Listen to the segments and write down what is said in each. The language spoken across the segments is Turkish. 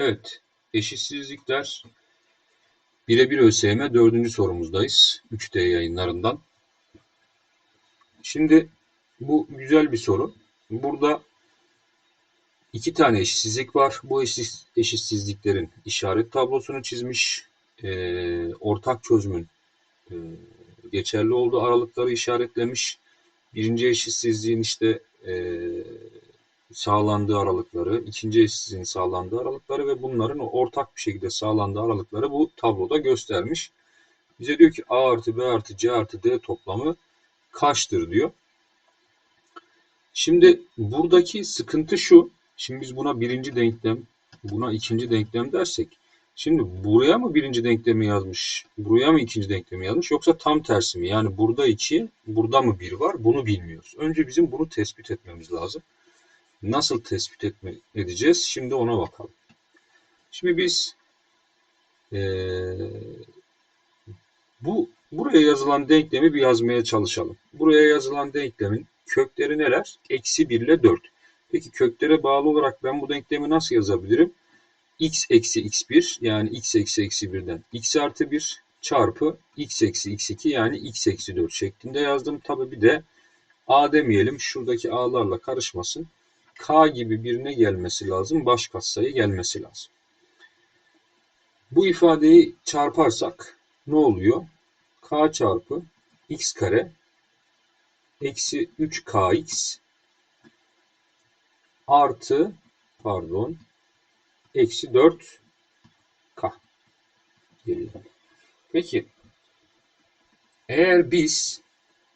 Evet, eşitsizlikler birebir ÖSYM dördüncü sorumuzdayız. 3D yayınlarından. Şimdi bu güzel bir soru. Burada iki tane eşitsizlik var. Bu eşit, eşitsizliklerin işaret tablosunu çizmiş. E, ortak çözümün e, geçerli olduğu aralıkları işaretlemiş. Birinci eşitsizliğin işte e, sağlandığı aralıkları, ikinci eşsizliğin sağlandığı aralıkları ve bunların ortak bir şekilde sağlandığı aralıkları bu tabloda göstermiş. Bize diyor ki A artı B artı C artı D toplamı kaçtır diyor. Şimdi buradaki sıkıntı şu. Şimdi biz buna birinci denklem, buna ikinci denklem dersek. Şimdi buraya mı birinci denklemi yazmış, buraya mı ikinci denklemi yazmış yoksa tam tersi mi? Yani burada iki, burada mı bir var bunu bilmiyoruz. Önce bizim bunu tespit etmemiz lazım. Nasıl tespit etme, edeceğiz? Şimdi ona bakalım. Şimdi biz ee, bu buraya yazılan denklemi bir yazmaya çalışalım. Buraya yazılan denklemin kökleri neler? Eksi 1 ile 4. Peki köklere bağlı olarak ben bu denklemi nasıl yazabilirim? x eksi x1 yani x eksi eksi 1'den x artı 1 çarpı x eksi x2 yani x eksi 4 şeklinde yazdım. Tabi bir de a demeyelim şuradaki a'larla karışmasın. K gibi birine gelmesi lazım. Baş katsayı gelmesi lazım. Bu ifadeyi çarparsak ne oluyor? k çarpı x kare eksi 3kx artı pardon eksi 4k geliyor. Peki eğer biz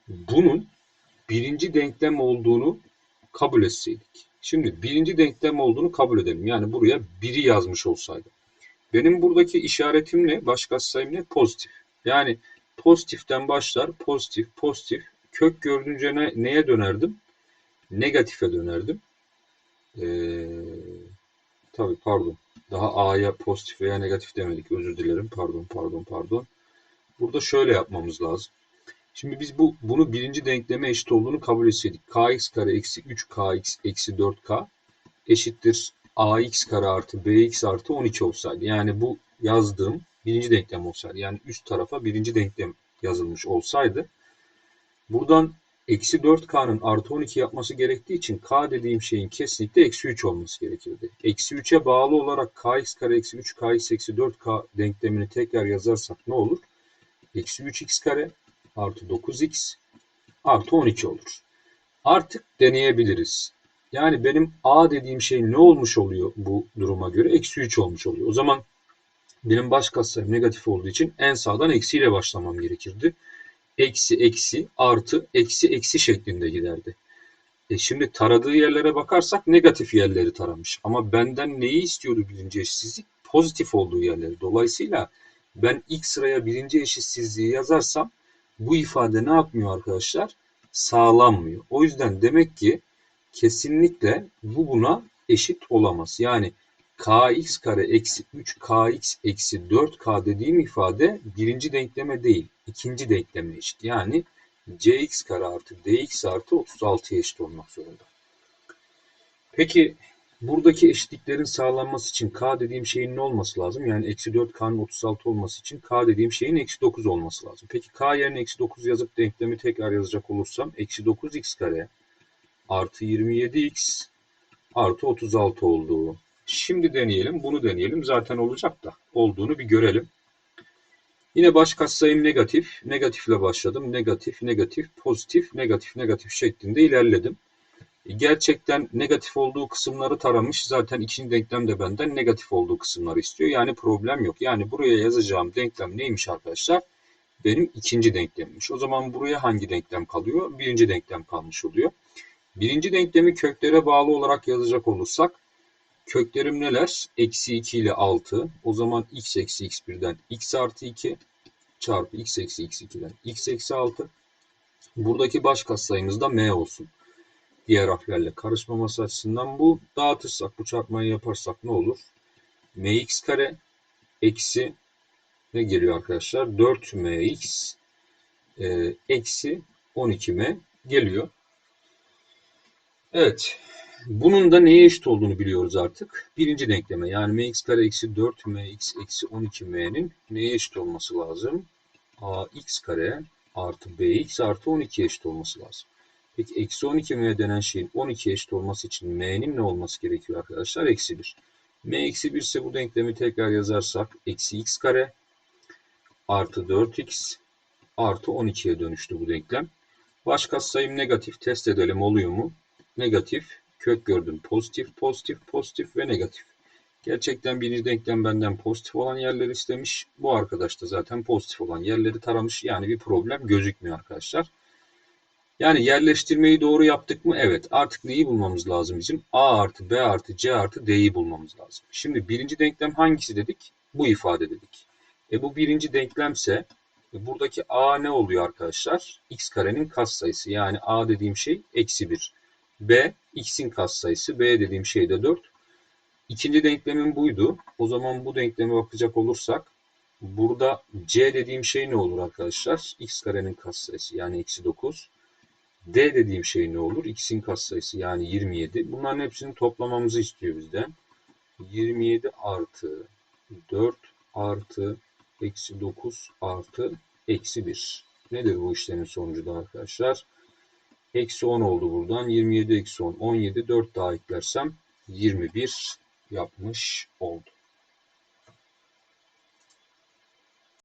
bunun birinci denklem olduğunu kabul etseydik. Şimdi birinci denklem olduğunu kabul edelim. Yani buraya biri yazmış olsaydı. Benim buradaki işaretim ne? Baş katsayım ne? Pozitif. Yani pozitiften başlar. Pozitif, pozitif. Kök gördüğünce ne, neye dönerdim? Negatife dönerdim. Ee, tabii pardon. Daha A'ya pozitif veya negatif demedik. Özür dilerim. Pardon, pardon, pardon. Burada şöyle yapmamız lazım. Şimdi biz bu bunu birinci denkleme eşit olduğunu kabul etseydik. kx kare eksi 3kx eksi 4k eşittir ax kare artı bx artı 12 olsaydı. Yani bu yazdığım birinci denklem olsaydı. Yani üst tarafa birinci denklem yazılmış olsaydı. Buradan eksi 4K'nın artı 12 yapması gerektiği için K dediğim şeyin kesinlikle eksi 3 olması gerekirdi. Eksi 3'e bağlı olarak Kx kare eksi 3 Kx eksi 4K denklemini tekrar yazarsak ne olur? Eksi 3x kare artı 9x artı 12 olur. Artık deneyebiliriz. Yani benim A dediğim şey ne olmuş oluyor bu duruma göre? Eksi 3 olmuş oluyor. O zaman benim baş katsayım negatif olduğu için en sağdan eksiyle başlamam gerekirdi eksi eksi artı eksi eksi şeklinde giderdi. E şimdi taradığı yerlere bakarsak negatif yerleri taramış. Ama benden neyi istiyordu birinci eşitsizlik? Pozitif olduğu yerleri. Dolayısıyla ben ilk sıraya birinci eşitsizliği yazarsam bu ifade ne yapmıyor arkadaşlar? Sağlanmıyor. O yüzden demek ki kesinlikle bu buna eşit olamaz. Yani kx kare eksi 3kx eksi 4k dediğim ifade birinci denkleme değil, ikinci denkleme eşit. Yani cx kare artı dx artı 36'ya eşit olmak zorunda. Peki buradaki eşitliklerin sağlanması için k dediğim şeyin ne olması lazım? Yani eksi 4k'nın 36 olması için k dediğim şeyin eksi 9 olması lazım. Peki k yerine eksi 9 yazıp denklemi tekrar yazacak olursam eksi 9x kare artı 27x artı 36 olduğu Şimdi deneyelim, bunu deneyelim. Zaten olacak da olduğunu bir görelim. Yine baş katsayım negatif. Negatifle başladım. Negatif, negatif, pozitif, negatif, negatif şeklinde ilerledim. Gerçekten negatif olduğu kısımları taramış. Zaten ikinci denklem de benden negatif olduğu kısımları istiyor. Yani problem yok. Yani buraya yazacağım denklem neymiş arkadaşlar? Benim ikinci denklemmiş. O zaman buraya hangi denklem kalıyor? Birinci denklem kalmış oluyor. Birinci denklemi köklere bağlı olarak yazacak olursak Köklerim neler? Eksi 2 ile 6. O zaman x eksi x1'den x artı 2 çarpı x eksi x2'den x eksi 6. Buradaki baş katsayımız da m olsun. Diğer harflerle karışmaması açısından bu dağıtırsak, bu çarpmayı yaparsak ne olur? mx kare eksi ne geliyor arkadaşlar? 4mx e, eksi 12m geliyor. Evet. Bunun da neye eşit olduğunu biliyoruz artık. Birinci denkleme yani mx kare eksi 4 mx eksi 12 m'nin neye eşit olması lazım? ax kare artı bx artı 12 eşit olması lazım. Peki eksi 12 m denen şeyin 12 eşit olması için m'nin ne olması gerekiyor arkadaşlar? Eksi 1. m eksi 1 ise bu denklemi tekrar yazarsak eksi x kare artı 4x artı 12'ye dönüştü bu denklem. Baş katsayım negatif. Test edelim oluyor mu? Negatif. Kök gördüm. Pozitif, pozitif, pozitif ve negatif. Gerçekten birinci denklem benden pozitif olan yerleri istemiş. Bu arkadaş da zaten pozitif olan yerleri taramış. Yani bir problem gözükmüyor arkadaşlar. Yani yerleştirmeyi doğru yaptık mı? Evet. Artık neyi bulmamız lazım bizim? A artı B artı C artı D'yi bulmamız lazım. Şimdi birinci denklem hangisi dedik? Bu ifade dedik. E bu birinci denklemse e buradaki A ne oluyor arkadaşlar? X karenin katsayısı. Yani A dediğim şey eksi 1. B x'in katsayısı. B dediğim şey de 4. İkinci denklemim buydu. O zaman bu denkleme bakacak olursak burada c dediğim şey ne olur arkadaşlar? x karenin katsayısı yani eksi 9. d dediğim şey ne olur? x'in katsayısı yani 27. Bunların hepsini toplamamızı istiyor bizden. 27 artı 4 artı eksi 9 artı eksi 1. Nedir bu işlemin sonucu da arkadaşlar? Eksi 10 oldu buradan. 27 eksi 10. 17. 4 daha eklersem 21 yapmış oldu.